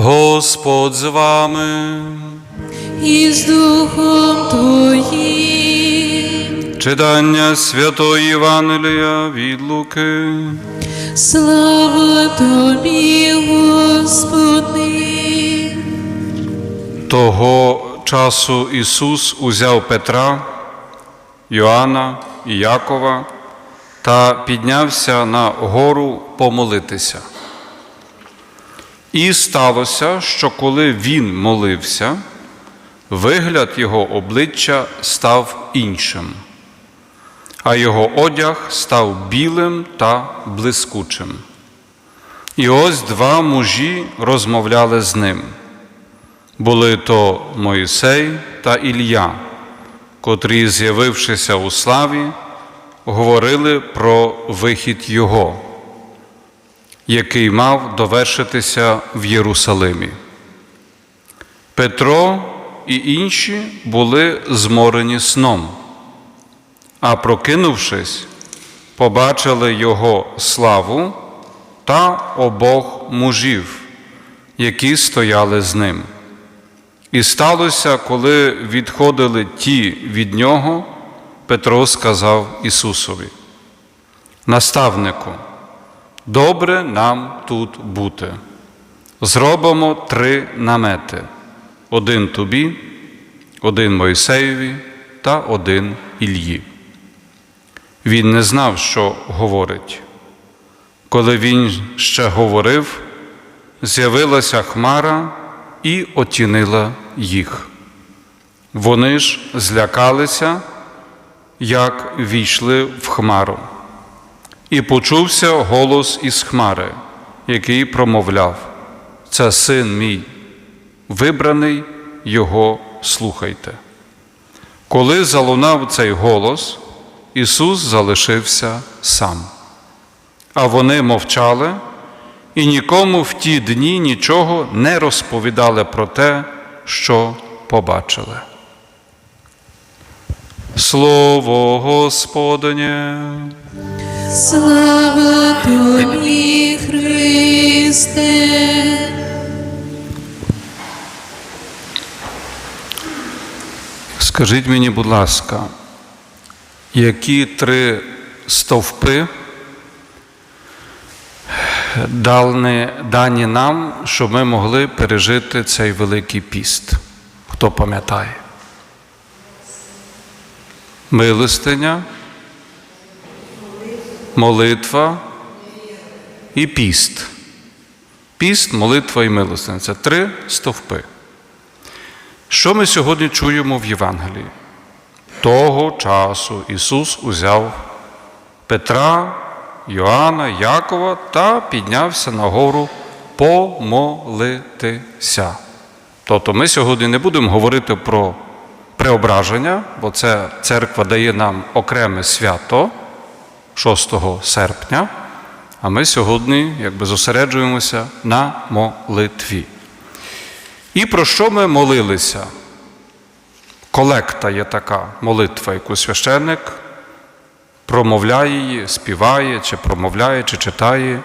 Господь з вами. і з Духом Твоїм. Читання Святої Євангелія від Луки. Слава Тобі, Господи. Того часу Ісус узяв Петра, Йоанна і Якова та піднявся на гору помолитися. І сталося, що коли він молився, вигляд його обличчя став іншим, а його одяг став білим та блискучим. І ось два мужі розмовляли з ним. Були то Моїсей та Ілля, котрі, з'явившися у славі, говорили про вихід Його, який мав довершитися в Єрусалимі. Петро і інші були зморені сном, а прокинувшись, побачили Його славу та обох мужів, які стояли з ним. І сталося, коли відходили ті від нього, Петро сказав Ісусові: Наставнику, добре нам тут бути. Зробимо три намети: один тобі, один Мойсеєві та один Ільї. Він не знав, що говорить. Коли він ще говорив, з'явилася хмара і оцінила їх. Вони ж злякалися, як війшли в хмару. І почувся голос із хмари, який промовляв: Це син мій, вибраний, його слухайте. Коли залунав цей голос, Ісус залишився сам. А вони мовчали і нікому в ті дні нічого не розповідали про те, що побачили. Слово Господнє. Слава Тобі, Христе. Скажіть мені, будь ласка, які три стовпи дали, дані нам, щоб ми могли пережити цей великий піст? Хто пам'ятає? Милостиня, молитва і піст. Піст, молитва і милостиня три стовпи. Що ми сьогодні чуємо в Євангелії? Того часу Ісус узяв Петра, Йоанна, Якова та піднявся на гору помолитися. Тобто ми сьогодні не будемо говорити про преображення, бо це церква дає нам окреме свято 6 серпня, а ми сьогодні якби зосереджуємося на молитві. І про що ми молилися? Колекта є така молитва, яку священник промовляє її, співає, чи промовляє, чи читає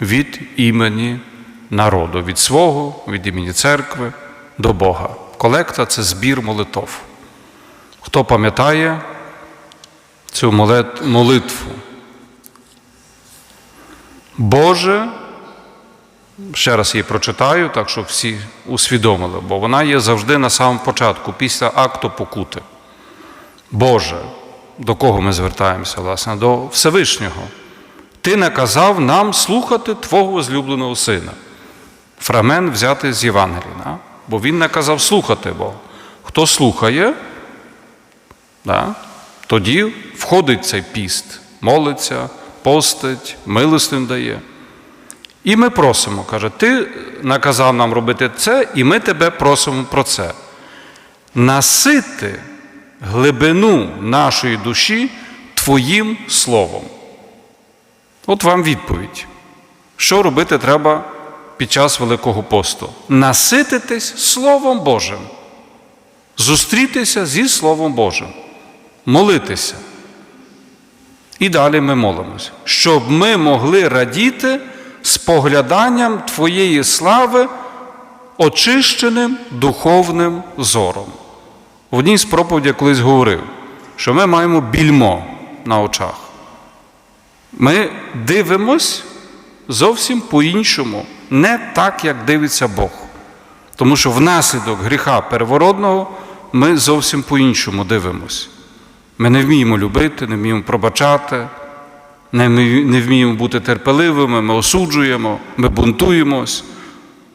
від імені народу, від свого, від імені церкви до Бога. Колекта це збір молитов. Хто пам'ятає цю молитву? Боже Ще раз її прочитаю, так щоб всі усвідомили, бо вона є завжди на самому початку, після акту покути. Боже, до кого ми звертаємося, власне, до Всевишнього. Ти наказав нам слухати Твого злюбленого сина. Фрагмент взяти з Євангелія, бо він наказав слухати Бога. Хто слухає, да? тоді входить цей піст, молиться, постить, милостин дає. І ми просимо, каже, ти наказав нам робити це, і ми тебе просимо про це. Насити глибину нашої душі Твоїм словом. От вам відповідь. Що робити треба під час Великого посту? Насититись Словом Божим, зустрітися зі Словом Божим, молитися. І далі ми молимося, щоб ми могли радіти спогляданням Твоєї слави очищеним духовним зором. В одній з проповідей колись говорив, що ми маємо більмо на очах. Ми дивимось зовсім по-іншому, не так, як дивиться Бог. Тому що внаслідок гріха первородного ми зовсім по-іншому дивимось. Ми не вміємо любити, не вміємо пробачати, не вміємо бути терпеливими, ми осуджуємо, ми бунтуємось,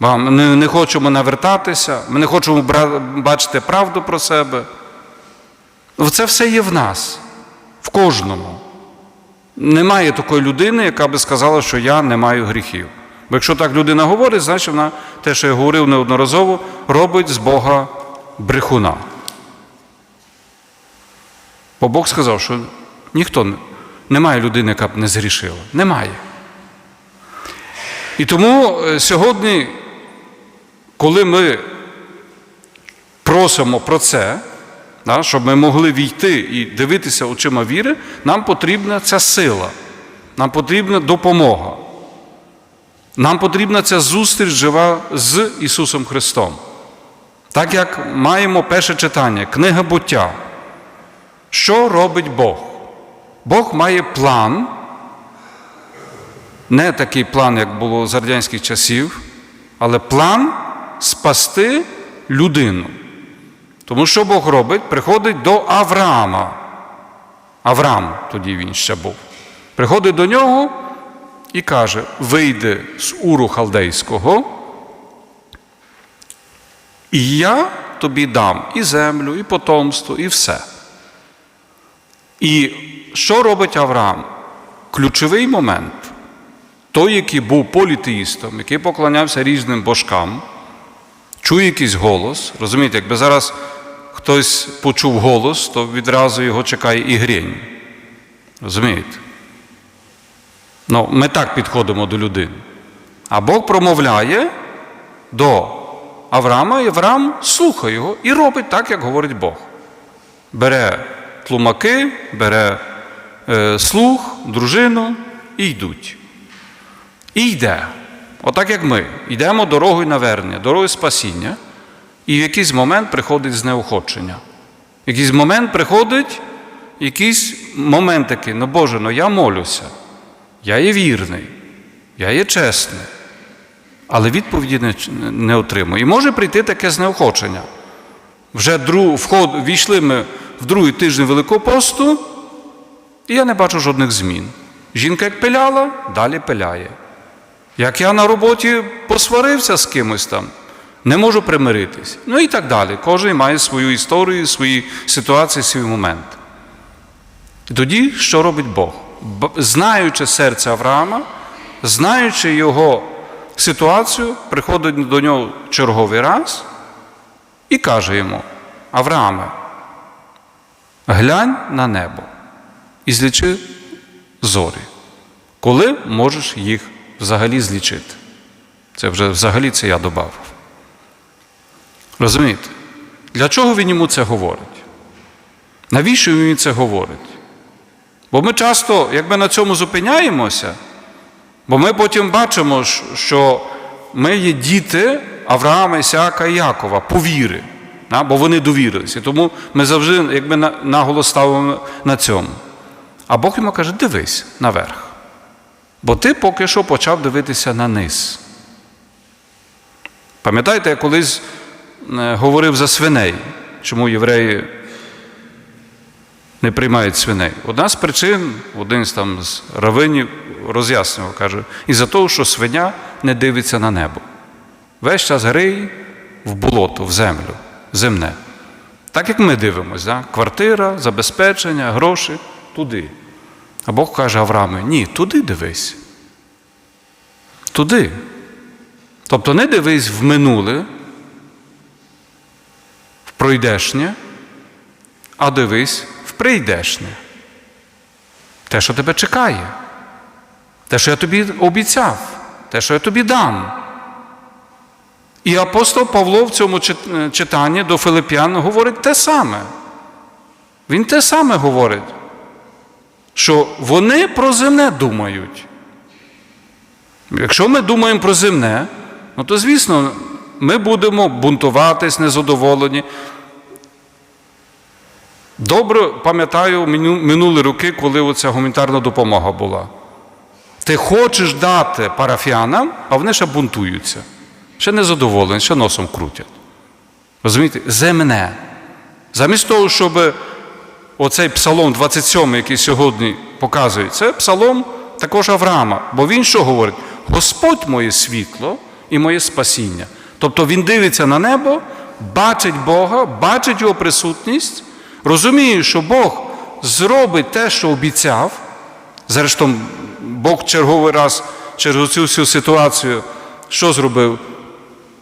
ми не, хочемо навертатися, ми не хочемо бачити правду про себе. Це все є в нас, в кожному. Немає такої людини, яка би сказала, що я не маю гріхів. Бо якщо так людина говорить, значить вона те, що я говорив неодноразово, робить з Бога брехуна. Бо Бог сказав, що ніхто немає людини, яка б не згрішила. Немає. І тому е, сьогодні, коли ми просимо про це, щоб ми могли війти і дивитися очима віри, нам потрібна ця сила, нам потрібна допомога. Нам потрібна ця зустріч жива з Ісусом Христом. Так як маємо перше читання, книга буття. Що робить Бог? Бог має план, не такий план, як було з радянських часів, але план спасти людину. Тому що Бог робить? Приходить до Авраама. Авраам, тоді він ще був. Приходить до нього і каже: вийди з Уру Халдейського, і я тобі дам і землю, і потомство, і все. І що робить Авраам? Ключовий момент. Той, який був політеїстом, який поклонявся різним божкам, чує якийсь голос. Розумієте, якби зараз хтось почув голос, то відразу його чекає і грінь. Розумієте? Ну, ми так підходимо до людини. А Бог промовляє до Авраама, і Авраам слухає його і робить так, як говорить Бог. Бере тлумаки, бере е, слух, дружину і йдуть. І йде. Отак як ми йдемо дорогою навернення, дорогою спасіння, і в якийсь момент приходить знеохочення. В якийсь момент приходить якийсь момент такий, ну Боже, ну я молюся, я є вірний, я є чесний, але відповіді не, не отримую. І може прийти таке знеохочення. Вже друг, вход, війшли ми в другий тиждень Великого посту, і я не бачу жодних змін. Жінка як пиляла, далі пиляє. Як я на роботі посварився з кимось там, не можу примиритись. Ну і так далі. Кожен має свою історію, свої ситуації, свій момент. І тоді що робить Бог? Знаючи серце Авраама, знаючи його ситуацію, приходить до нього черговий раз і каже йому: Аврааме, глянь на небо і злічи зорі. Коли можеш їх взагалі злічити? Це вже взагалі це я додав. Розумієте? Для чого він йому це говорить? Навіщо він це говорить? Бо ми часто, якби на цьому зупиняємося, бо ми потім бачимо, що ми є діти Авраама, Ісаака і Якова по вірі, бо вони довірилися. І тому ми завжди якби, наголос ставимо на цьому. А Бог йому каже: дивись наверх. Бо ти поки що почав дивитися на низ. Пам'ятаєте, я колись е, говорив за свиней, чому євреї не приймають свиней. Одна з причин, один з там з равинів роз'яснював, каже, із-за того, що свиня не дивиться на небо. Весь час гриє в болото, в землю, земне. Так як ми дивимося, да? квартира, забезпечення, гроші туди. А Бог каже Аврааму, ні, туди дивись. Туди. Тобто не дивись в минуле, в пройдешнє, а дивись в прийдешнє. Те, що тебе чекає, те, що я тобі обіцяв, те, що я тобі дам. І апостол Павло в цьому читанні до Филип'ян говорить те саме. Він те саме говорить, що вони про земне думають. Якщо ми думаємо про земне, ну то звісно, ми будемо бунтуватись, незадоволені. Добре пам'ятаю минулі роки, коли оця гуманітарна допомога була. Ти хочеш дати парафіянам, а вони ще бунтуються. Ще незадоволені, ще носом крутять. Розумієте? Земне. Замість того, щоб оцей псалом 27, який сьогодні показує, це псалом також Авраама. Бо він що говорить? Господь моє світло і моє спасіння. Тобто він дивиться на небо, бачить Бога, бачить його присутність, розуміє, що Бог зробить те, що обіцяв. Зрештою, Бог черговий раз через цю всю ситуацію що зробив?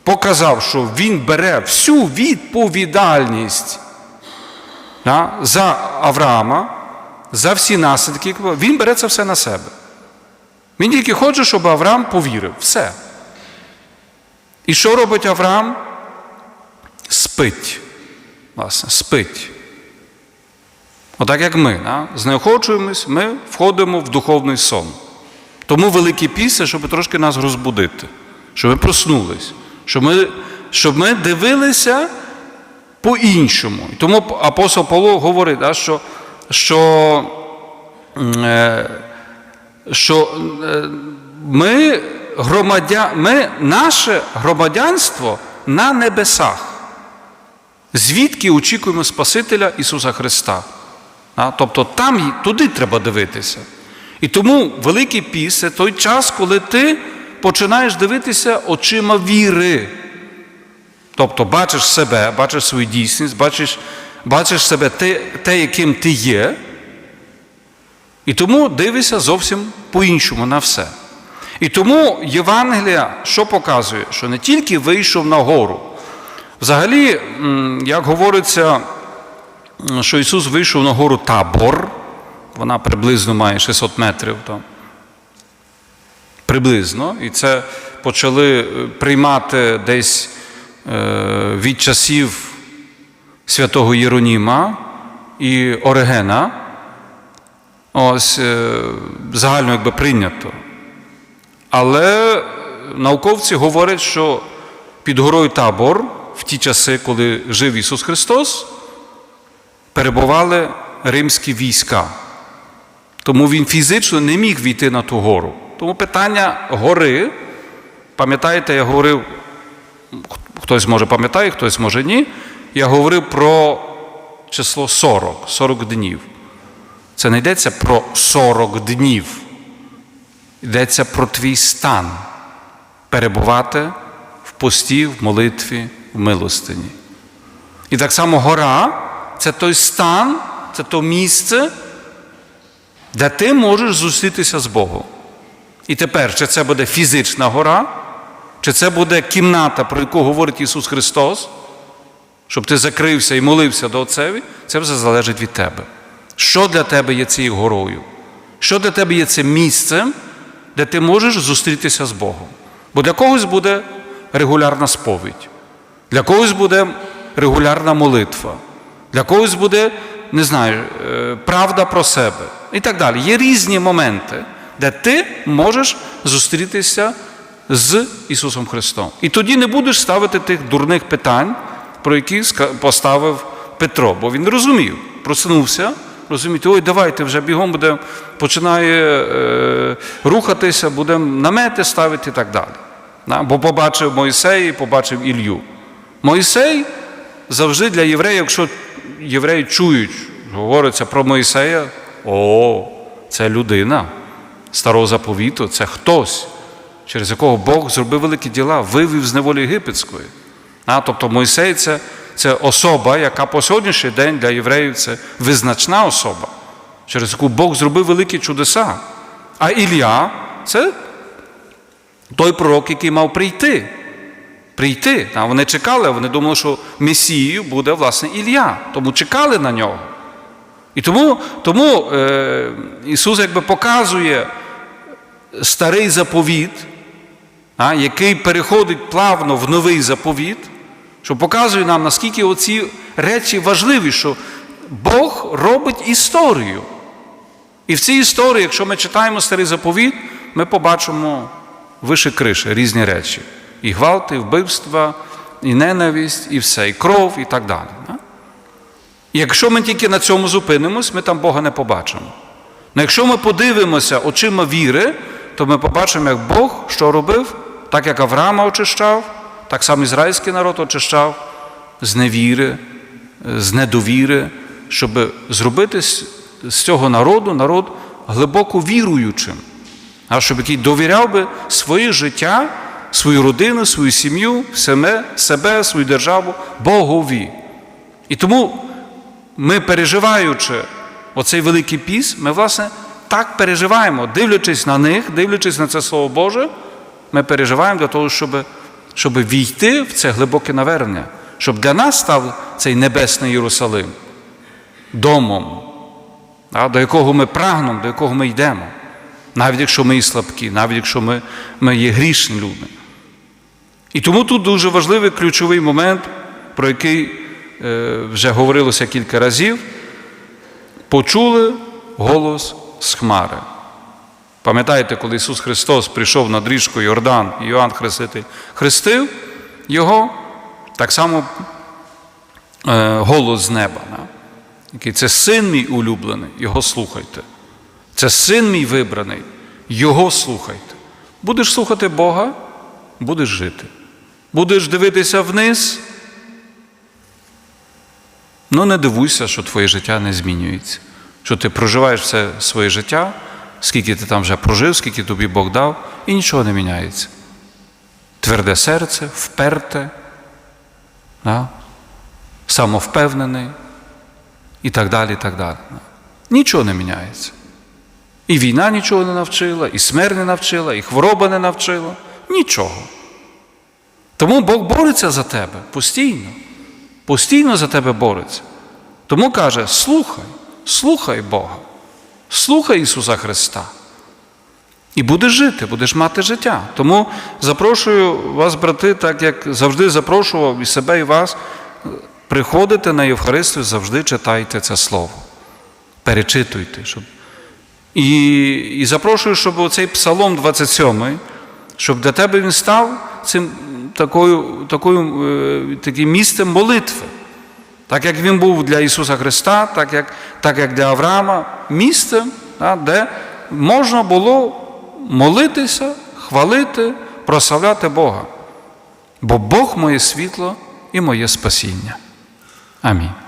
Показав, що він бере всю відповідальність да, за Авраама, за всі наслідки. Він бере це все на себе. Він тільки хоче, щоб Авраам повірив. Все. І що робить Авраам? Спить. Власне, спить. Отак як ми, да? знеохочуємось, ми входимо в духовний сон. Тому великий після, щоб трошки нас розбудити, щоб ми проснулись, щоб ми, щоб ми дивилися по-іншому. І тому апостол Павло говорить, да, що, що, е, що е, ми, громадя... ми, наше громадянство на небесах. Звідки очікуємо Спасителя Ісуса Христа? А, Тобто там туди треба дивитися. І тому Великий Піс це той час, коли ти починаєш дивитися очима віри. Тобто бачиш себе, бачиш свою дійсність, бачиш, бачиш себе те, те, яким ти є, і тому дивишся зовсім по-іншому на все. І тому Євангелія що показує? Що не тільки вийшов на гору. Взагалі, як говориться, що Ісус вийшов на гору Табор, вона приблизно має 600 метрів там. Приблизно. І це почали е, приймати десь е, від часів святого Єроніма і Оригена. Ось е, загально якби прийнято. Але науковці говорять, що під горою Табор в ті часи, коли жив Ісус Христос, перебували римські війська. Тому він фізично не міг війти на ту гору. Тому питання гори, пам'ятаєте, я говорив, хтось може пам'ятає, хтось може ні. Я говорив про число 40, 40 днів. Це не йдеться про 40 днів. Йдеться про твій стан перебувати в пості, в молитві, в милостині. І так само гора це той стан, це то місце, де ти можеш зустрітися з Богом. І тепер, чи це буде фізична гора, чи це буде кімната, про яку говорить Ісус Христос, щоб ти закрився і молився до Отцеві, це все залежить від тебе. Що для тебе є цією горою? Що для тебе є цим місцем, де ти можеш зустрітися з Богом? Бо для когось буде регулярна сповідь, для когось буде регулярна молитва, для когось буде, не знаю, е, правда про себе і так далі. Є різні моменти, де ти можеш зустрітися з Ісусом Христом. І тоді не будеш ставити тих дурних питань, про які поставив Петро, бо він розумів, проснувся, розумієте, ой, давайте вже бігом буде, починає е, рухатися, будемо намети ставити і так далі. Да? Бо побачив Мойсея і побачив Ілью. Мойсей завжди для євреїв, якщо євреї чують, говориться про Мойсея, о, це людина старого заповіту, це хтось, через якого Бог зробив великі діла, вивів з неволі єгипетської. А, тобто Мойсей це, це особа, яка по сьогоднішній день для євреїв це визначна особа, через яку Бог зробив великі чудеса. А Ілля це той пророк, який мав прийти. Прийти. А вони чекали, вони думали, що Месією буде власне Ілля, тому чекали на нього. І тому, тому е, Ісус якби показує старий заповіт, а, який переходить плавно в новий заповіт, що показує нам, наскільки оці речі важливі, що Бог робить історію. І в цій історії, якщо ми читаємо старий заповіт, ми побачимо вище криші різні речі. і гвалт, і вбивства, і ненависть, і все, і кров, і так далі. да? І якщо ми тільки на цьому зупинимось, ми там Бога не побачимо. Ну якщо ми подивимося очима віри, то ми побачимо, як Бог що робив, так як Авраама очищав, так само ізраїльський народ очищав з невіри, з недовіри, щоб зробити з цього народу народ глибоко віруючим, а щоб який довіряв би своє життя, свою родину, свою сім'ю, себе, свою державу Богові. І тому ми, переживаючи оцей великий піс, ми, власне, так переживаємо, дивлячись на них, дивлячись на це Слово Боже, ми переживаємо для того, щоб, щоб війти в це глибоке навернення, щоб для нас став цей небесний Єрусалим домом, до якого ми прагнемо, до якого ми йдемо, навіть якщо ми і слабкі, навіть якщо ми, ми є грішні люди. І тому тут дуже важливий ключовий момент, про який е, вже говорилося кілька разів. Почули голос з Хмари. Пам'ятаєте, коли Ісус Христос прийшов над річкою Йордан, і Йоанн Хреститель хрестив його, так само е, голос з неба. Який це син мій улюблений, його слухайте. Це син мій вибраний, його слухайте. Будеш слухати Бога, будеш жити. Будеш дивитися вниз. Ну, не дивуйся, що твоє життя не змінюється. Що ти проживаєш все своє життя, скільки ти там вже прожив, скільки тобі Бог дав, і нічого не міняється. Тверде серце, вперте, да? самовпевнений і так далі. і так далі. Нічого не міняється. І війна нічого не навчила, і смерть не навчила, і хвороба не навчила. Нічого. Тому Бог бореться за тебе постійно. Постійно за тебе бореться. Тому каже: слухай, слухай Бога, слухай Ісуса Христа. І будеш жити, будеш мати життя. Тому запрошую вас, брати, так як завжди запрошував і себе, і вас, приходите на Євхаристію, завжди читайте це Слово. Перечитуйте. Щоб... І, і запрошую, щоб оцей Псалом 27, щоб для тебе він став цим такою, такою, е, таким місцем молитви. Так як він був для Ісуса Христа, так як, так як для Авраама, місцем, да, де можна було молитися, хвалити, прославляти Бога. Бо Бог моє світло і моє спасіння. Амінь.